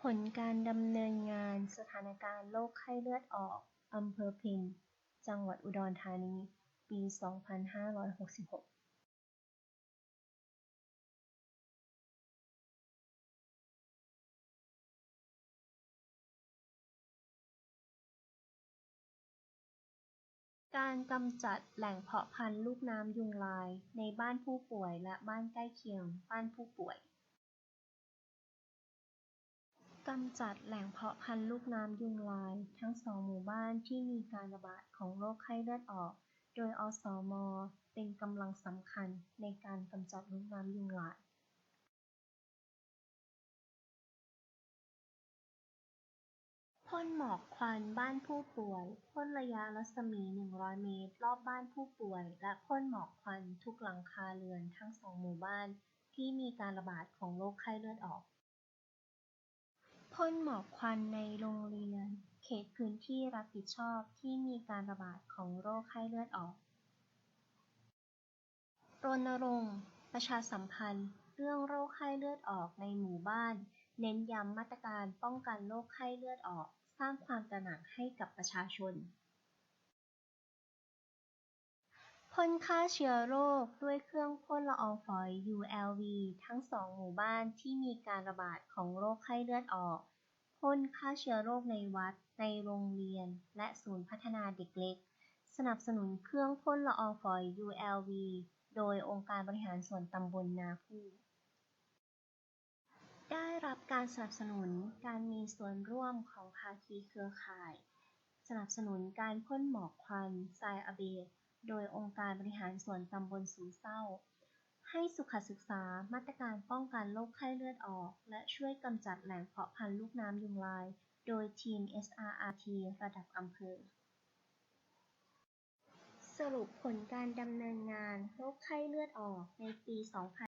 ผลการดำเนินงานสถานการณ์โรคไข้เลือดออก อำเภอพิณจังหวัดอุดรธานี ปี 2566การกำจัดแหล่งเพาะพันธุ์ลูกน้ำยุงลายในบ้านผู้ป่วยและบ้านใกล้เคียงบ้านผู้ป่วย กำจัดแหล่งเพาะพันธุ์ลูกน้ำยุงลาย ทั้งสองหมู่บ้านที่มีการระบาดของโรคไข้เลือดออก โดย อสม เป็นกำลังสำคัญในการกำจัดลูกน้ำยุงลายพ่นหมอกควันบ้านผู้ป่วยพ่นระยะรัศมี 100 เมตร รอบบ้านผู้ป่วย และพ่นหมอกควันทุกหลังคาเรือนทั้งสองหมู่บ้าน ที่มีการระบาดของโรคไข้เลือดออก พ่นหมอกควันในโรงเรียนเขตพื้นที่รับผิดชอบที่มีการระบาดของโรคไข้เลือดออก รณรงค์ประชาสัมพันธ์ เรื่องโรคไข้เลือดออกในหมู่บ้าน เน้นย้ำมาตรการป้องกันโรคไข้เลือดออก สร้างความตระหนักให้กับประชาชน พ่นฆ่าเชื้อโรคด้วยเครื่องพ่นละอองฝอย ULV ทั้งสองหมู่บ้านที่มีการระบาดของโรคไข้เลือดออก พ่นฆ่าเชื้อโรคในวัด ในโรงเรียน และศูนย์พัฒนาเด็กเล็ก สนับสนุนเครื่องพ่นละอองฝอย ULV โดยองค์การบริหารส่วนตำบลนาคูได้รับการสนับสนุนการมีส่วนร่วมของภาคีเครือข่าย สนับสนุนการพ่นหมอกควันทรายอเบด โดยองค์การบริหารส่วนตำบลสูงเศร้า ให้สุขศึกษามาตรการป้องกันโรคไข้เลือดออก และช่วยกำจัดแหล่งเพาะพันธุ์ลูกน้ำยุงลาย โดยทีม SRRT ระดับอำเภอ สรุปผลการดำเนินงานโรคไข้เลือดออกในปี2000